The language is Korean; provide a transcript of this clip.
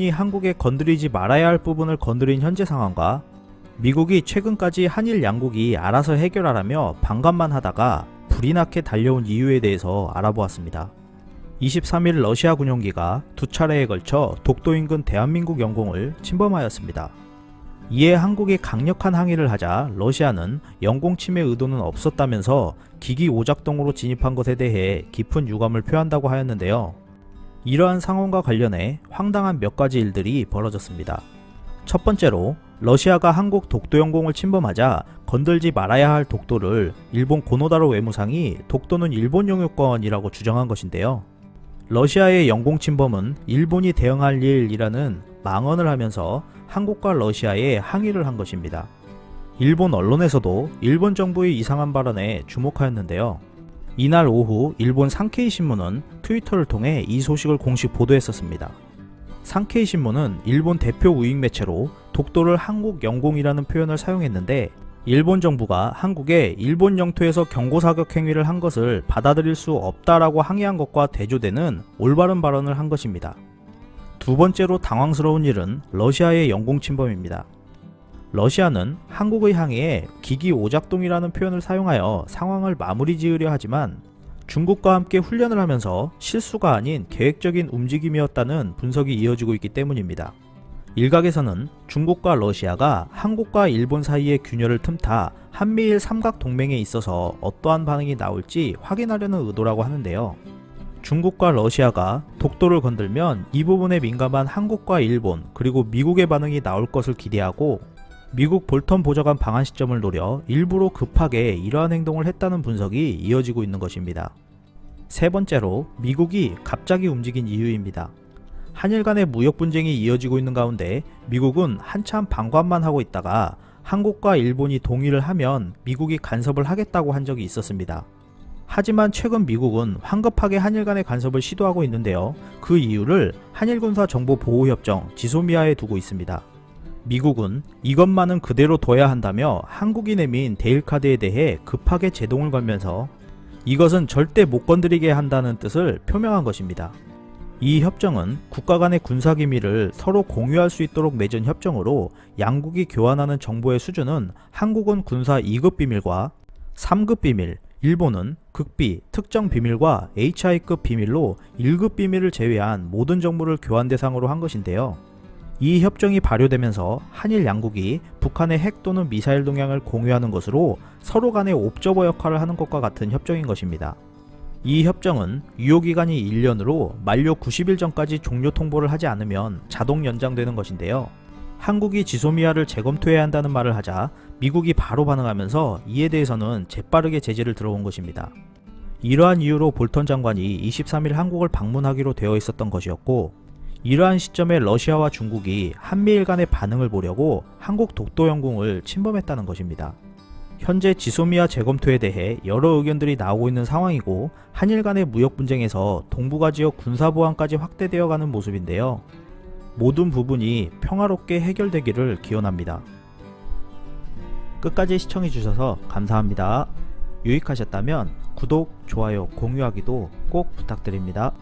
이 한국에 건드리지 말아야 할 부분을 건드린 현재 상황과 미국이 최근까지 한일 양국이 알아서 해결하라며 반감만 하다가 불이 나게 달려온 이유에 대해서 알아보았습니다. 23일 러시아 군용기가 두 차례에 걸쳐 독도 인근 대한민국 영공을 침범하였습니다. 이에 한국이 강력한 항의를 하자 러시아는 영공 침해 의도는 없었다면서 기기 오작동으로 진입한 것에 대해 깊은 유감을 표한다고 하였는데요. 이러한 상황과 관련해 황당한 몇 가지 일들이 벌어졌습니다. 첫 번째로 러시아가 한국 독도 영공을 침범하자 건들지 말아야 할 독도를 일본 고노다로 외무상이 독도는 일본 영유권이라고 주장한 것인데요. 러시아의 영공 침범은 일본이 대응할 일이라는 망언을 하면서 한국과 러시아에 항의를 한 것입니다. 일본 언론에서도 일본 정부의 이상한 발언에 주목하였는데요. 이날 오후 일본 상케이 신문은 트위터를 통해 이 소식을 공식 보도했었습니다. 상케이 신문은 일본 대표 우익 매체로 독도를 한국 영공이라는 표현을 사용했는데 일본 정부가 한국에 일본 영토에서 경고사격 행위를 한 것을 받아들일 수 없다라고 항의한 것과 대조되는 올바른 발언을 한 것입니다. 두 번째로 당황스러운 일은 러시아의 영공 침범입니다. 러시아는 한국의 항의에 기기 오작동이라는 표현을 사용하여 상황을 마무리 지으려 하지만 중국과 함께 훈련을 하면서 실수가 아닌 계획적인 움직임이었다는 분석이 이어지고 있기 때문입니다. 일각에서는 중국과 러시아가 한국과 일본 사이의 균열을 틈타 한미일 삼각 동맹에 있어서 어떠한 반응이 나올지 확인하려는 의도라고 하는데요. 중국과 러시아가 독도를 건들면 이 부분에 민감한 한국과 일본 그리고 미국의 반응이 나올 것을 기대하고 미국 볼턴 보좌관 방한 시점을 노려 일부러 급하게 이러한 행동을 했다는 분석이 이어지고 있는 것입니다. 세 번째로 미국이 갑자기 움직인 이유입니다. 한일 간의 무역 분쟁이 이어지고 있는 가운데 미국은 한참 방관만 하고 있다가 한국과 일본이 동의를 하면 미국이 간섭을 하겠다고 한 적이 있었습니다. 하지만 최근 미국은 황급하게 한일 간의 간섭을 시도하고 있는데요. 그 이유를 한일군사 정보 보호협정 지소미아에 두고 있습니다. 미국은 이것만은 그대로 둬야 한다며 한국이 내민 데일카드에 대해 급하게 제동을 걸면서 이것은 절대 못 건드리게 한다는 뜻을 표명한 것입니다. 이 협정은 국가 간의 군사기밀을 서로 공유할 수 있도록 맺은 협정으로 양국이 교환하는 정보의 수준은 한국은 군사 2급 비밀과 3급 비밀, 일본은 극비, 특정 비밀과 HI급 비밀로 1급 비밀을 제외한 모든 정보를 교환 대상으로 한 것인데요. 이 협정이 발효되면서 한일 양국이 북한의 핵 또는 미사일 동향을 공유하는 것으로 서로 간의 옵저버 역할을 하는 것과 같은 협정인 것입니다. 이 협정은 유효기간이 1년으로 만료 90일 전까지 종료 통보를 하지 않으면 자동 연장되는 것인데요. 한국이 지소미아를 재검토해야 한다는 말을 하자 미국이 바로 반응하면서 이에 대해서는 재빠르게 제재를 들어온 것입니다. 이러한 이유로 볼턴 장관이 23일 한국을 방문하기로 되어 있었던 것이었고 이러한 시점에 러시아와 중국이 한미일 간의 반응을 보려고 한국 독도 영공을 침범했다는 것입니다. 현재 지소미아 재검토에 대해 여러 의견들이 나오고 있는 상황이고 한일 간의 무역 분쟁에서 동북아 지역 군사보안까지 확대되어 가는 모습인데요. 모든 부분이 평화롭게 해결되기를 기원합니다. 끝까지 시청해주셔서 감사합니다. 유익하셨다면 구독, 좋아요, 공유하기도 꼭 부탁드립니다.